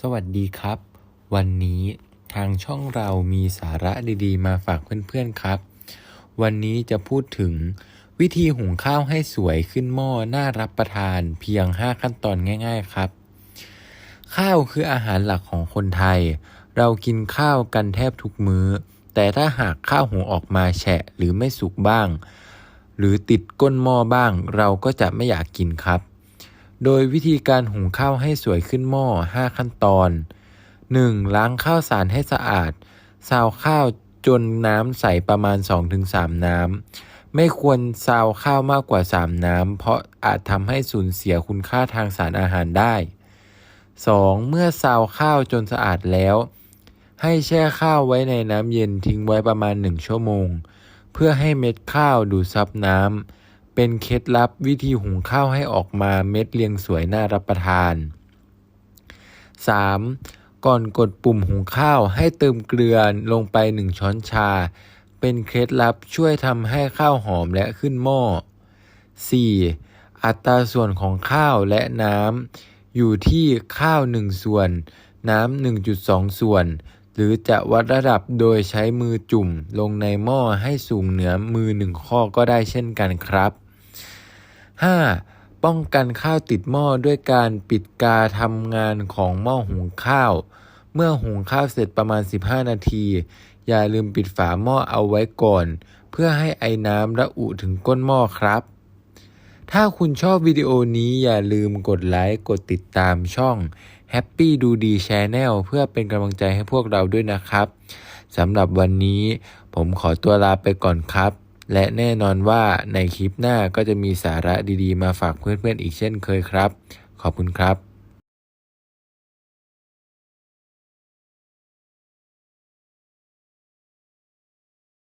สวัสดีครับ วันนี้ทางช่องเรามีสาระดีๆ มาฝากเพื่อนๆครับ วันนี้จะพูดถึง วิธีหุงข้าวให้สวยขึ้นหม้อน่ารับประทานเพียง 5 ขั้นตอนง่าย ๆครับ ข้าวคืออาหารหลักของคนไทย เรากินข้าวกันแทบทุกมือ้อ แต่ถ้าหากข้าวหุงออกมาแฉะหรือไม่สุกบ้าง หรือติดก้นหม้อบ้าง เราก็จะไม่อยากกินครับ โดยวิธีการหุงข้าวให้สวยขึ้นหม้อ 5 ขั้นตอน 1. ล้างข้าวสารให้สะอาด ซาวข้าวจนน้ำใสประมาณ 2-3 น้ำ ไม่ควรซาวข้าวมากกว่า 3 น้ำ เพราะอาจทำให้สูญเสียคุณค่าทางสารอาหารได้ 2. เมื่อซาวข้าวจนสะอาดแล้ว ให้แช่ข้าวไว้ในน้ำเย็นทิ้งไว้ประมาณ 1 ชั่วโมง เพื่อให้เม็ดข้าวดูดซับน้ำ เป็นเคล็ดลับวิธีหุงข้าวให้ออกมาเม็ดเรียงสวยน่ารับประทาน 3. ก่อนกดปุ่มหุงข้าวให้เติมเกลือลงไป 1 ช้อนชา เป็นเคล็ดลับช่วยทำให้ข้าวหอมและขึ้นหม้อ 4. อัตราส่วนของข้าวและน้ำอยู่ที่ข้าว 1 ส่วน น้ำ 1.2 ส่วน หรือจะวัดระดับโดยใช้มือจุ่มลงในหม้อให้สูงเหนือมือหนึ่งข้อก็ได้เช่นกันครับ 5. ป้องกันข้าวติดหม้อด้วยการปิดกาทำงานของหม้อหุงข้าว เมื่อหุงข้าวเสร็จประมาณ 15 นาที อย่าลืมปิดฝาหม้อเอาไว้ก่อน เพื่อให้ไอ้น้ำระอุถึงก้นหม้อครับ ถ้าคุณชอบวิดีโอนี้อย่าลืมกดไลค์กดติดตามช่อง Happy ดูดี Channel เพื่อเป็นกำลังใจให้พวกเราด้วยนะครับสำหรับวันนี้ผมขอตัวลาไปก่อนครับ และแน่นอนว่าในคลิปหน้าก็จะมีสาระดีๆ มาฝากเพื่อนๆอีกเช่นเคยครับ ขอบคุณครับ